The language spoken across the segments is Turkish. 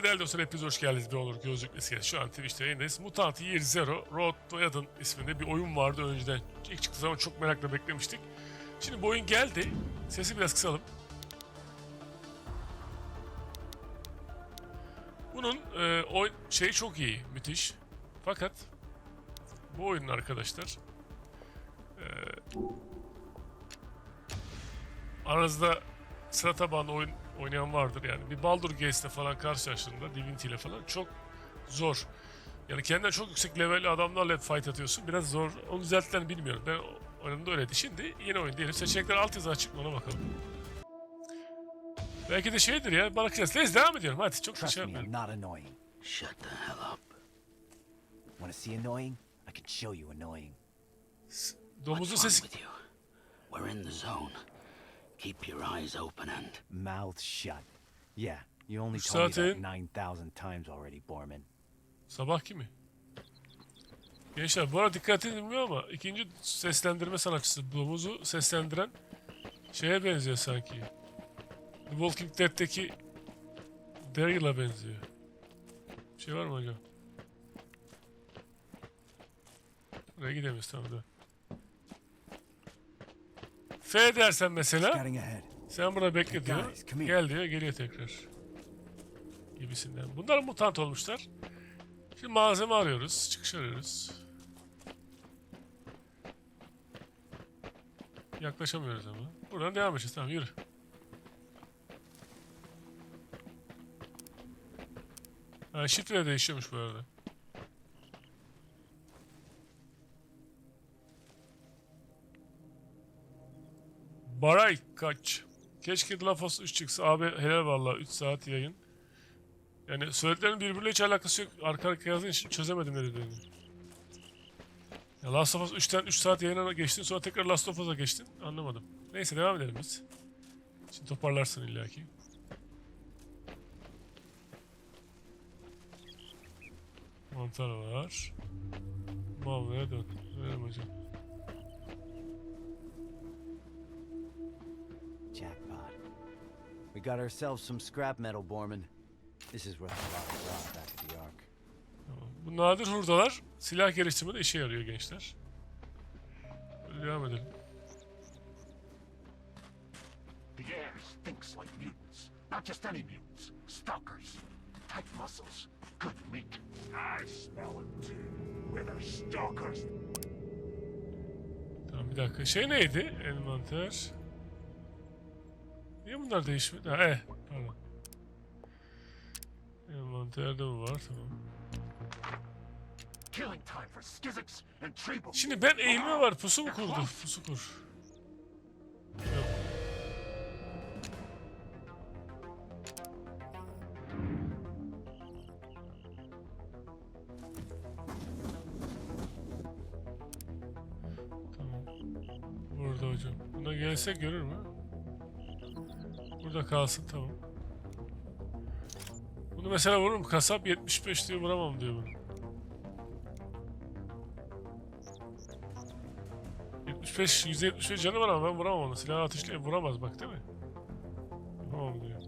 Merhaba değerli dostlar, hepiniz hoş geldiniz. Bir olur gözlük iskele. Şu an Twitch'te yayındayız. Mutant Year Zero, Road to Eden isminde bir oyun vardı önceden. İlk çıktığı zaman çok merakla beklemiştik. Şimdi bu oyun geldi. Sesi biraz kısalım. Bunun e, oyun şey çok iyi, müthiş. Fakat bu oyunun arkadaşlar e, aranızda sıra tabanlı oyun oynayan vardır yani. Bir Baldur Gates'le falan karşılaştığında Divinity ile falan çok zor. Yani kendinden çok yüksek levelli adamlarla hep fight atıyorsun. Biraz zor. Onu düzelttilerini bilmiyorum. Ben oyunumda öyleydi. Şimdi yeni oyun diyelim. Seçenekler altyazı açık mı ona bakalım. Belki de şeydir ya. Bakacağız. Neyse devam ediyorum. Hadi çok şey me, I'm yapmayalım. not annoying. Shut the hell up. Want to see annoying? I can show you annoying. Domuzun sesi... We're in the zone. Keep your eyes open and Mouth shut. Yeah, you only told me that 9,000 times already, Borman. Sabah kimi? Gençler bu arada dikkat edilmiyor ama ikinci seslendirme sanatçısı domuzu seslendiren şeye benziyor sanki. The Walking Dead'teki Daryl'a benziyor. Bir şey var mı hocam? Buraya gidemiyoruz tamam da. F dersen mesela sen burada bekle diyor. Gel diyor, geliyor tekrar. Gibisinden. Bunlar mutant olmuşlar. Şimdi malzeme arıyoruz, çıkış arıyoruz. Yaklaşamıyoruz ama. Buradan devam edeceğiz. Tamam yürü. Ha, şifre değişiyormuş bu arada. Baray kaç? Keşke The Last of Us 3 çıksa. Abi helal valla 3 saat yayın. Yani söylediklerinin birbiriyle hiç alakası yok. Arka arkaya yazdığın için çözemedim ne dediğini. Ya Last of Us 3'ten 3 saat yayına geçtin sonra tekrar Last of Us'a geçtin. Anlamadım. Neyse devam edelim biz. Şimdi toparlarsın illaki. Mantar var. Mavlaya dön. Verelim hocam. We got ourselves some scrap metal, Borman. This is worth a lot of rot back at the Ark. Bu nadir hurdalar silah geliştirmede işe yarıyor gençler. Böyle devam edelim. The air stinks like mutants. Not just any mutants. Stalkers. Tight muscles. Good meat. I smell it too. We're stalkers. Tamam bir dakika. Şey neydi? Envanter. Niye bunlar değişmedi? Ha, eh, pardon. Envanterde bu var tamam. Killing time for skizzics and treble. Şimdi ben eğilme var. Pusu mu kurdu? Pusu kur. Yok. Tamam. Burada hocam. Buna gelse görür mü? Burada kalsın tamam. Bunu mesela vururum. Kasap 75 diyor vuramam diyor bunu. 75, 175 canı var ama ben vuramam onu. Silah ateşle vuramaz bak değil mi? Tamam diyor.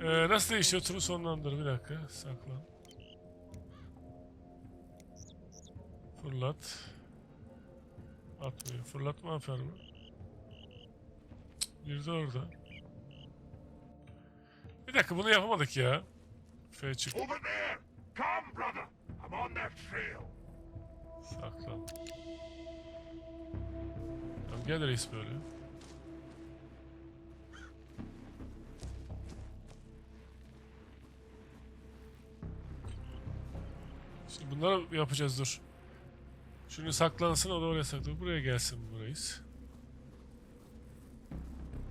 Ee, nasıl değişiyor? Turu sonlandır. Bir dakika. Saklan. Fırlat. Atmıyor. Fırlatma? Cık, Bir de orada. Bir dakika bunu yapamadık ya. F çık. Saklan. Tamam gel reis böyle. Şimdi bunları yapacağız dur. Şunu saklansın o da oraya saklan. Buraya gelsin bu reis.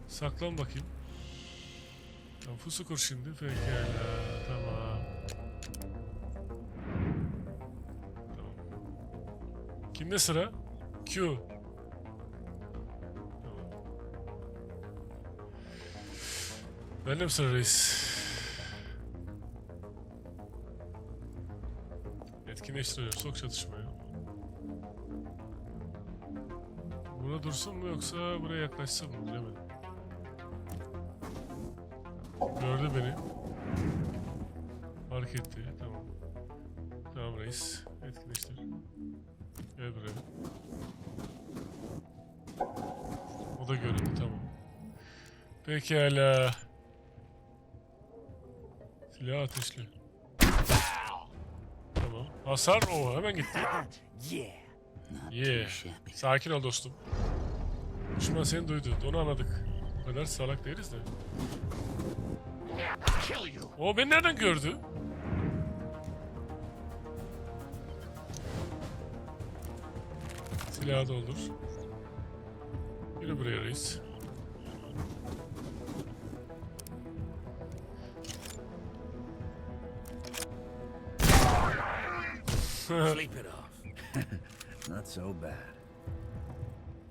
Saklan bakayım. Tamam pusu şimdi. Pekala tamam. Tamam. Kimde sıra? Q. Tamam. Bende mi sıra reis? Etkinleştiriyorum. Sok çatışmaya. Burada dursun mu yoksa buraya yaklaşsın mı Gördü beni. etti. Tamam. Tamam reis. Etkinleştir. Gel buraya. O da göründü tamam. Pekala. Silah ateşli. Tamam. Hasar o hemen gitti. Yeah. Sakin ol dostum. Düşman seni duydu. Onu anladık. O kadar salak değiliz de. Kill you. O beni nereden gördü? Silahı doldur. Yürü buraya reis. Sleep it off. Not so bad.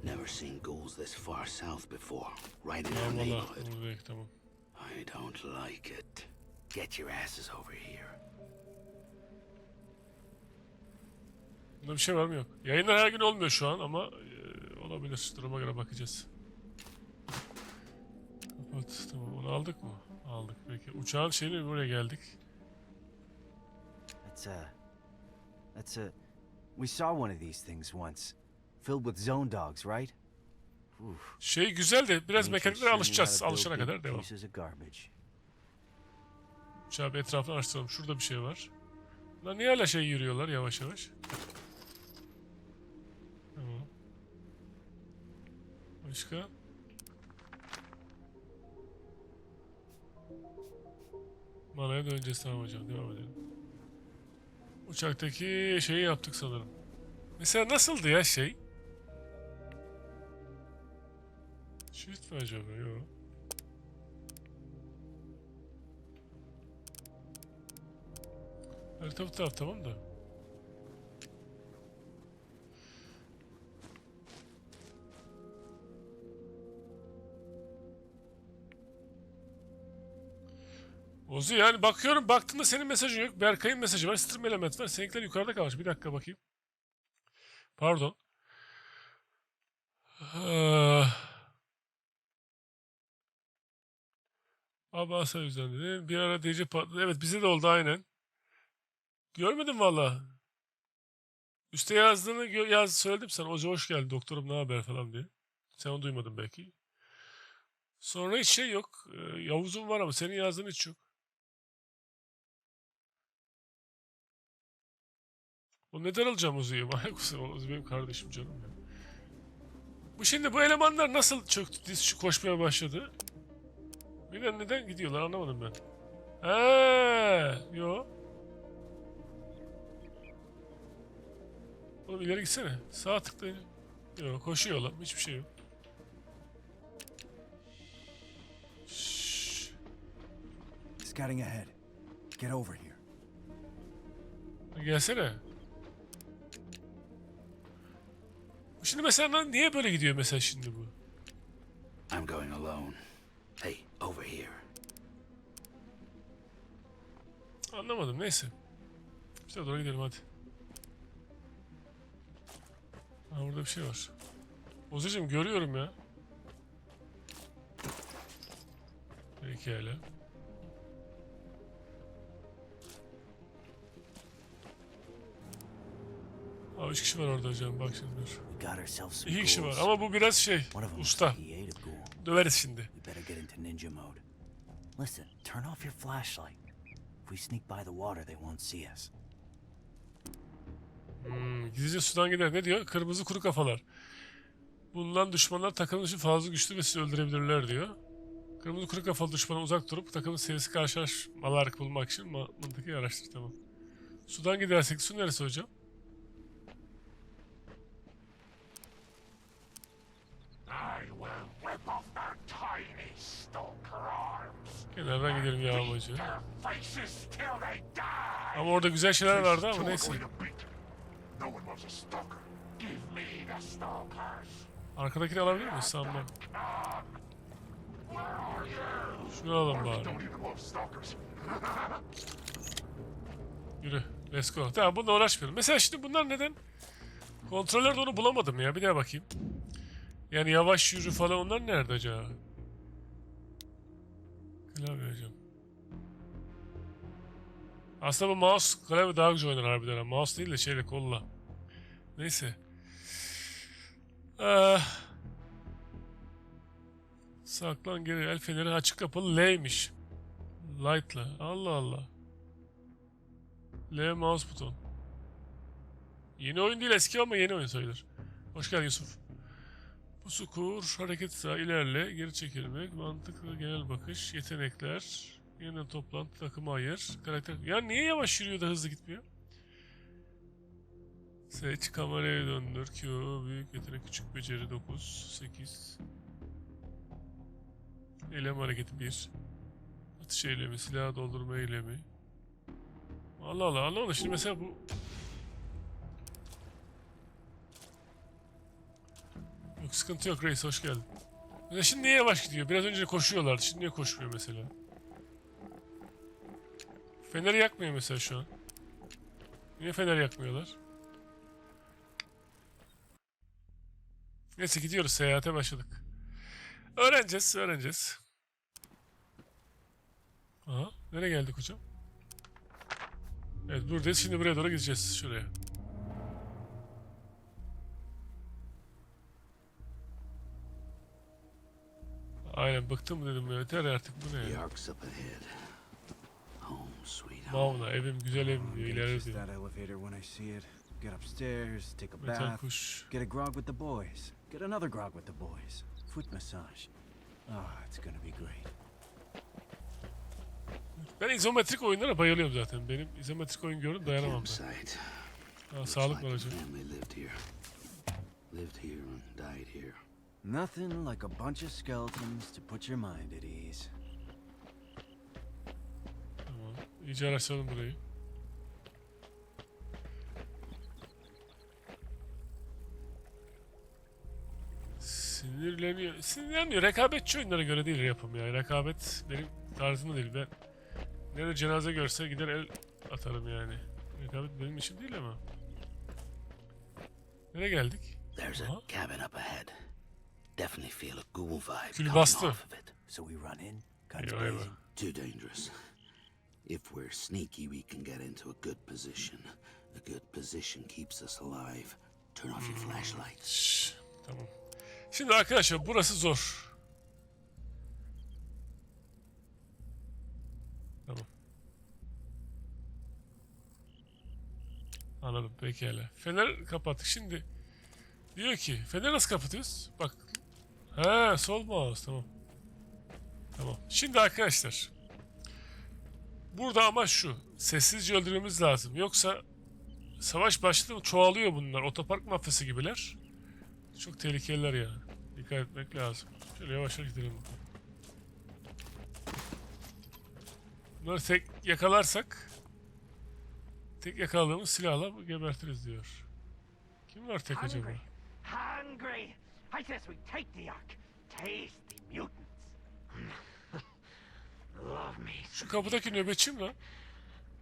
Never seen ghouls this far south before. Right in our neighborhood. Tamam. Don't like it. Get your asses over here. Bunda bir şey var mı yok. Yayınlar her gün olmuyor şu an ama e, olabilir. Duruma göre bakacağız. Kapat. Tamam onu aldık mı? Aldık. Peki. Uçağın şeyini buraya geldik. That's a. That's a. We saw one of these things once. Filled with zone dogs, right? Şey güzel de biraz mekaniklere alışacağız. Alışana kadar devam. Uçağı bir etrafını araştıralım. Şurada bir şey var. Bunlar niye hala şey yürüyorlar yavaş yavaş? Tamam. Başka? Manaya döneceğiz tamam hocam. Devam edelim. Uçaktaki şeyi yaptık sanırım. Mesela nasıldı ya şey? Shift mi acaba? Yok. Harita bu taraf tamam da. Ozu yani bakıyorum baktığımda senin mesajın yok. Berkay'ın mesajı var. Stream element var. Seninkiler yukarıda kalmış. Bir dakika bakayım. Pardon. Ah. Abasa yüzden dedi. Bir ara DC patladı. Evet bize de oldu aynen. Görmedim valla. Üste yazdığını yaz söyledim sana. Oca hoş geldin doktorum ne haber falan diye. Sen onu duymadın belki. Sonra hiç şey yok. Ee, Yavuz'un var ama senin yazdığın hiç yok. O neden alacağım Ozu'yu? Manyak? Ozu benim kardeşim canım ya. Bu şimdi bu elemanlar nasıl çöktü, diz koşmaya başladı? Neden neden gidiyorlar anlamadım ben. Eee, yo. Oğlum ileri gitsene. Sağ tıklayın. Yok koşuyorlar. Hiçbir şey yok. Scouting ahead. Get over here. Gelsene. Şimdi mesela lan niye böyle gidiyor mesela şimdi bu? I'm going alone. Hey, over here. Anlamadım neyse. İşte doğru gidelim hadi. Ha burada bir şey var. Ozucuğum görüyorum ya. Pekala. Aa üç kişi var orada hocam bak şimdi dur. İki kişi var ama bu biraz şey usta. Döveriz şimdi. Listen, turn off your flashlight. If we sneak by the water, they won't see us. Hmm, gizlice sudan gider. Ne diyor? Kırmızı kuru kafalar. Bulunan düşmanlar takımın için fazla güçlü ve sizi öldürebilirler diyor. Kırmızı kuru kafalı düşmana uzak durup takımın seviyesi karşılaşmalar bulmak için ma mantıklı araştır tamam. Sudan gidersek su neresi hocam? Kenardan gidelim they die. Ama orada güzel şeyler vardı ama neyse. Arkadakini alabilir miyiz? Sanmam. Şunu alalım bari. Yürü. Let's go. Tamam bununla uğraşmıyorum. Mesela şimdi bunlar neden? Kontrollerde onu bulamadım ya. Bir daha bakayım. Yani yavaş yürü falan onlar nerede acaba? Klavye hocam. Aslında bu mouse klavye daha güzel oynar harbiden. ha. Mouse değil de şeyle kolla. Neyse. Ah. Saklan geri el feneri açık kapalı L'ymiş. Light'la. Allah Allah. L mouse buton. Yeni oyun değil eski ama yeni oyun sayılır. Hoş geldin Yusuf. Pusu kur, hareket sağ, ilerle, geri çekilmek, mantıklı genel bakış, yetenekler, yeniden toplantı, takımı ayır, karakter... Ya niye yavaş yürüyor da hızlı gitmiyor? Seç, kameraya döndür, Q, büyük yetenek, küçük beceri 9, 8. Eylem hareketi 1. Atış eylemi, silah doldurma eylemi. Allah Allah anlamadım şimdi mesela bu... Yok sıkıntı yok reis hoş geldin. Mesela şimdi niye yavaş gidiyor? Biraz önce koşuyorlardı şimdi niye koşmuyor mesela? Feneri yakmıyor mesela şu an. Niye fener yakmıyorlar? Neyse gidiyoruz seyahate başladık. Öğreneceğiz, öğreneceğiz. Aha, nereye geldik hocam? Evet buradayız. Şimdi buraya doğru gideceğiz. Şuraya. Aynen bıktım dedim ya. Yeter artık bu ne ya? Mauna evim güzel evim diyor. Just diyor. Metal kuş. get a grog with the boys, get another grog with the boys, foot massage. Ah, it's gonna be great. Ben izometrik oyunlara bayılıyorum zaten. Benim izometrik oyun gördüm dayanamam ben. Campsite. Ha, sağlık here. Lived here and died here. Nothing like a bunch of skeletons to put your mind at ease. Tamam. İyice araştıralım burayı. Sinirleniyor. Sinirlenmiyor. Rekabetçi oyunlara göre değil yapım ya. Rekabet benim tarzım değil. Ben nerede cenaze görse gider el atarım yani. Rekabet benim işim değil ama. Nereye geldik? There's a cabin up ahead. Definitely feel a ghoul vibe Kül bastı. So we run in. Too dangerous. If we're sneaky, we can get into a good position. A good position keeps us alive. Turn off your flashlights. Şşş, tamam. Şimdi arkadaşlar burası zor. Tamam. Anladım pekala. Fener kapattık şimdi. Diyor ki fener nasıl kapatıyoruz? Bak. Ha sol mouse tamam. Tamam. Şimdi arkadaşlar. Burada ama şu. Sessizce öldürmemiz lazım. Yoksa savaş başladı mı çoğalıyor bunlar. Otopark mafyası gibiler. Çok tehlikeliler yani. Dikkat etmek lazım. Şöyle yavaş yavaş gidelim bakalım. Bunları tek yakalarsak tek yakaladığımız silahla gebertiriz diyor. Kim var tek acaba? Hungry. I says we take the ark. Taste the mutants. Love me. Şu kapıdaki nöbetçi mi lan?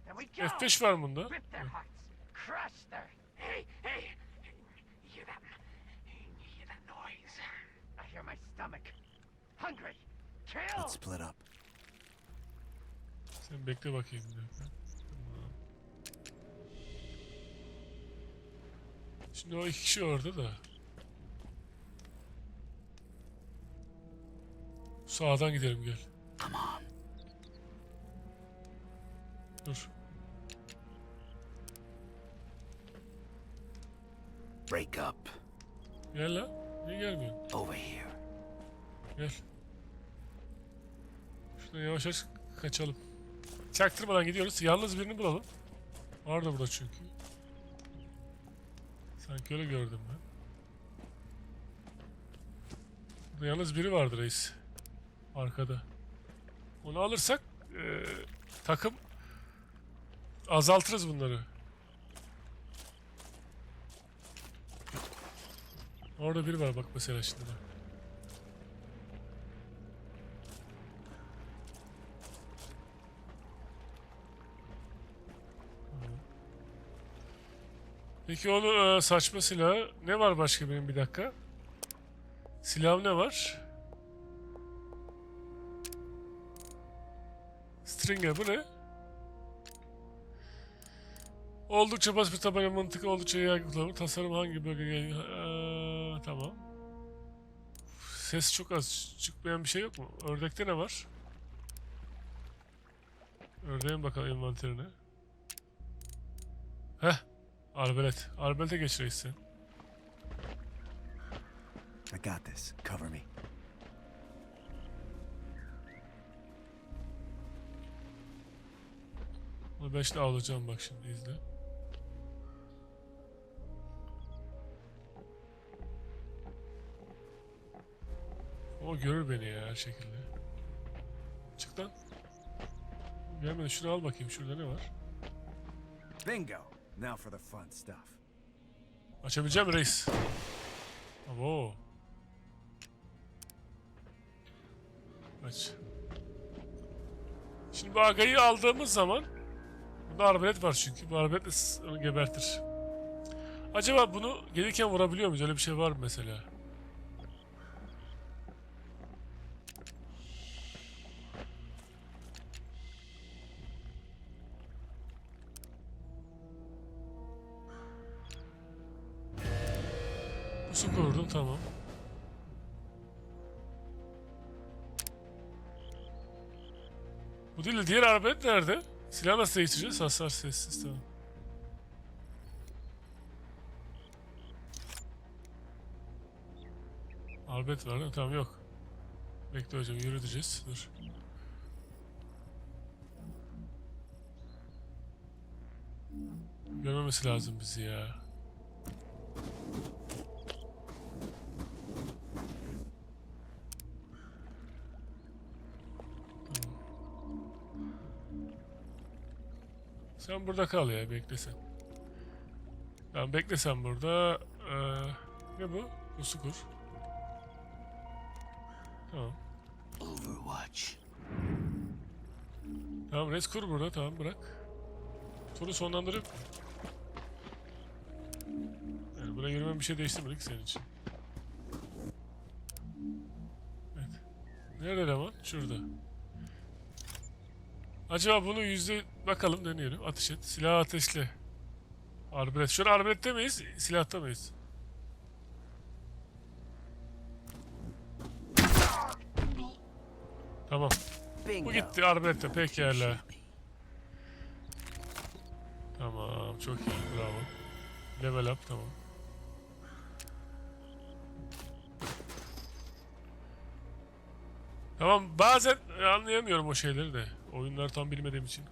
There we go. F5 var bunda. Crush their. Hey, hey. You hear that? You hear that noise? I hear my stomach. Hungry. Kill. Let's split up. Sen bekle bakayım bir dakika. Tamam. Şimdi o iki kişi orada da. Sağdan gidelim gel. Come on. Dur. Break up. Gel lan. Niye gelmiyorsun? Over here. Gel. Şuradan yavaş yavaş kaçalım. Çaktırmadan gidiyoruz. Yalnız birini bulalım. Var da burada çünkü. Sanki öyle gördüm ben. Burada yalnız biri vardı reis. Arkada. Onu alırsak eee, takım azaltırız bunları. Orada biri var bak mesela şimdi. bak. Peki onu e, saçma silahı ne var başka benim bir dakika? Silahım ne var? Stringer bu ne? Oldukça basit bir tabanca mantıklı oldukça yaygın kullanılır. Tasarım hangi bölgeye... Ee, tamam. Ses çok az. Çıkmayan bir şey yok mu? Ördekte ne var? Ördeğin bakalım envanterine. Heh. Arbelet. Arbelete geç reis sen. I got this. Cover me. Bunu beşle alacağım bak şimdi izle. O görür beni ya her şekilde. Çık lan. Gelmedi şunu al bakayım şurada ne var? Bingo. Now for the fun stuff. Açabileceğim reis. Abo. Aç. Şimdi bu agayı aldığımız zaman Bunda arbelet var çünkü. Bu arbeletle s- onu gebertir. Acaba bunu gelirken vurabiliyor muyuz? Öyle bir şey var mı mesela? Pusu kurdum tamam. Bu değil de diğer arbelet nerede? Silah nasıl değiştireceğiz? Hasar sessiz tamam. Arbelet var değil mi? Tamam yok. Bekle hocam yürüteceğiz. Dur. Görmemesi lazım bizi ya. Sen burada kal ya bekle sen. Tamam bekle sen burada. Ee, ne bu? Pusu kur. Tamam. Overwatch. Tamam res kur burada tamam bırak. Turu sonlandırıp. Yani buraya yürümen bir şey değiştirmedik senin için. Evet. Nerede eleman? Şurada. Acaba bunu yüzde bakalım deneyelim. Ateş et. Silah ateşle. Arbelet. An arbelette miyiz? Silahta mıyız? Tamam. Bu gitti arbelette pekala. Tamam çok iyi bravo. Level up tamam. Tamam bazen anlayamıyorum o şeyleri de. Oyunları tam bilmediğim için.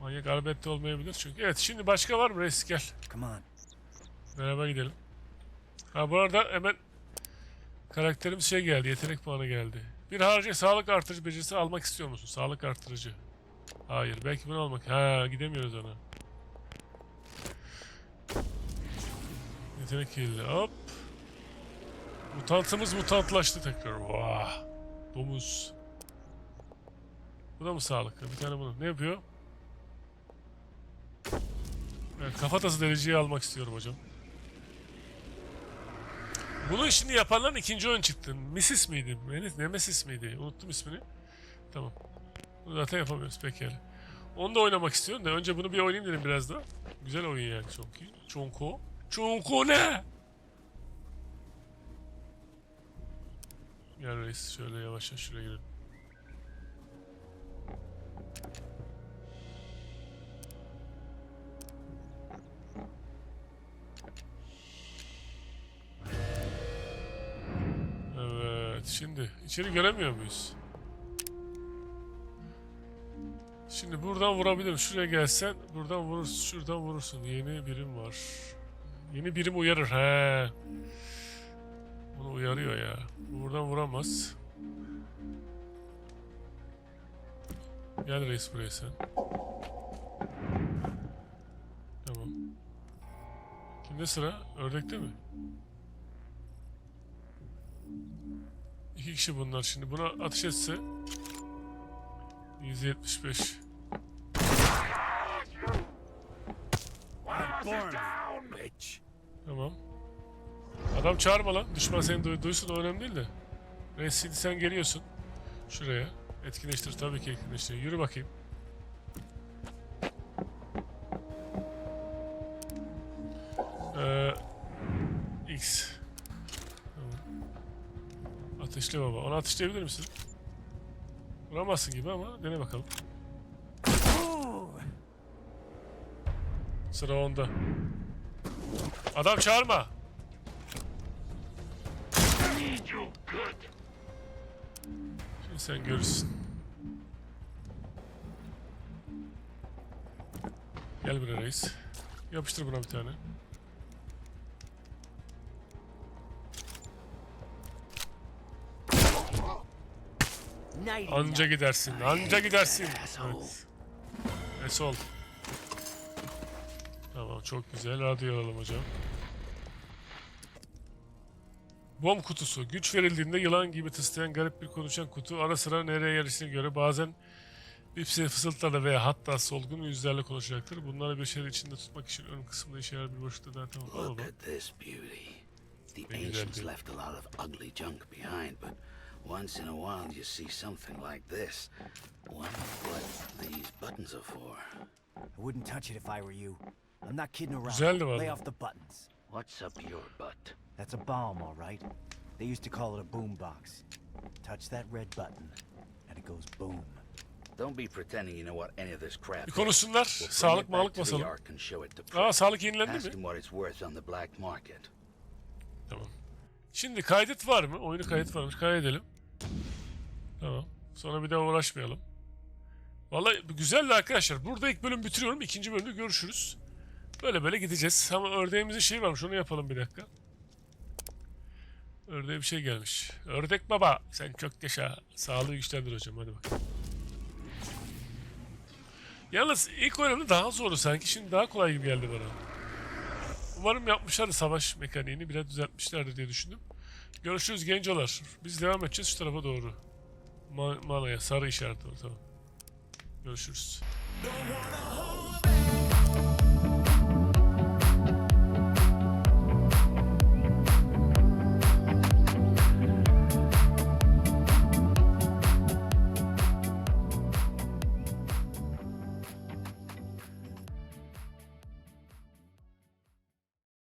Manyak arbelette olmayabilir çünkü. Evet şimdi başka var mı reis gel. Come on. Beraber gidelim. Ha bu arada hemen karakterimiz şey geldi, yetenek puanı geldi. Bir harcı sağlık artırıcı becerisi almak istiyor musun? Sağlık artırıcı. Hayır, belki bunu almak. Ha, gidemiyoruz ona. Yetenek kilidi. Hop. Mutantımız mutantlaştı tekrar. Vah. Domuz. Bu da mı sağlık? Bir tane bunu. Ne yapıyor? Evet, kafatası deliciyi almak istiyorum hocam. Bunu şimdi yapanların ikinci oyun çıktı. Mrs. miydi? Ne- Nemesis miydi? Unuttum ismini. Tamam. Bunu zaten yapamıyoruz pekala. Onu da oynamak istiyorum da önce bunu bir oynayayım dedim biraz da. Güzel oyun yani çünkü. Çonko. Çonko ne? Gel reis şöyle yavaşça şuraya girelim. Şimdi içeri göremiyor muyuz? Şimdi buradan vurabilirim. Şuraya gelsen buradan vurursun, şuradan vurursun. Yeni birim var. Yeni birim uyarır. He. Bunu uyarıyor ya. Bu buradan vuramaz. Gel reis buraya sen. Tamam. Kimde sıra? Ördekte mi? Kişi bunlar şimdi. Buna ateş etse 175. Bitch. Tamam. Adam çağırma lan. Düşman seni duy duysun önemli değil de. Neyse sen geliyorsun. Şuraya. Etkinleştir tabii ki etkinleştir. Yürü bakayım. Ateşle baba. Onu ateşleyebilir misin? Vuramazsın gibi ama dene bakalım. Sıra onda. Adam çağırma. Şimdi sen görürsün. Gel buraya reis. Yapıştır buna bir tane. Anca gidersin. Anca gidersin. Evet. E sol. Tamam çok güzel. Radyo alalım hocam. Bom kutusu. Güç verildiğinde yılan gibi tıslayan garip bir konuşan kutu ara sıra nereye yerleştiğine göre bazen ipsi fısıltılarla veya hatta solgun yüzlerle konuşacaktır. Bunları bir şeyler içinde tutmak için ön kısımda işe yarar bir boşlukta daha tamam. Look at this beauty. The ancients left a lot of ugly junk behind, but once in a while you see something like this. Wonder what these buttons are for. I wouldn't touch it if I were you. I'm not kidding around. Güzeldi Lay off the buttons. What's up your butt? That's a bomb, all right. They used to call it a boom box. Touch that red button, and it goes boom. Don't be pretending you know what any of this crap Bir is. konuşsunlar. We'll bring Sağlık it back to the basalım. Ark and show it to ah, Aa sağlık yenilendi Ask mi? him what it's worth on the black market. Tamam. Şimdi kaydet var mı? Oyunu kayıt varmış. Kaydedelim. Tamam. Sonra bir daha uğraşmayalım. Vallahi güzeldi arkadaşlar. Burada ilk bölüm bitiriyorum. İkinci bölümde görüşürüz. Böyle böyle gideceğiz. Ama ördeğimizin şeyi varmış. Onu yapalım bir dakika. Ördeğe bir şey gelmiş. Ördek baba. Sen çok yaşa. Sağlığı güçlendir hocam. Hadi bakalım. Yalnız ilk bölümde daha zordu sanki. Şimdi daha kolay gibi geldi bana. Umarım yapmışlar savaş mekaniğini biraz düzeltmişlerdir diye düşündüm. Görüşürüz gencolar. Biz devam edeceğiz şu tarafa doğru. Ma Malaya sarı işaret var tamam. Görüşürüz.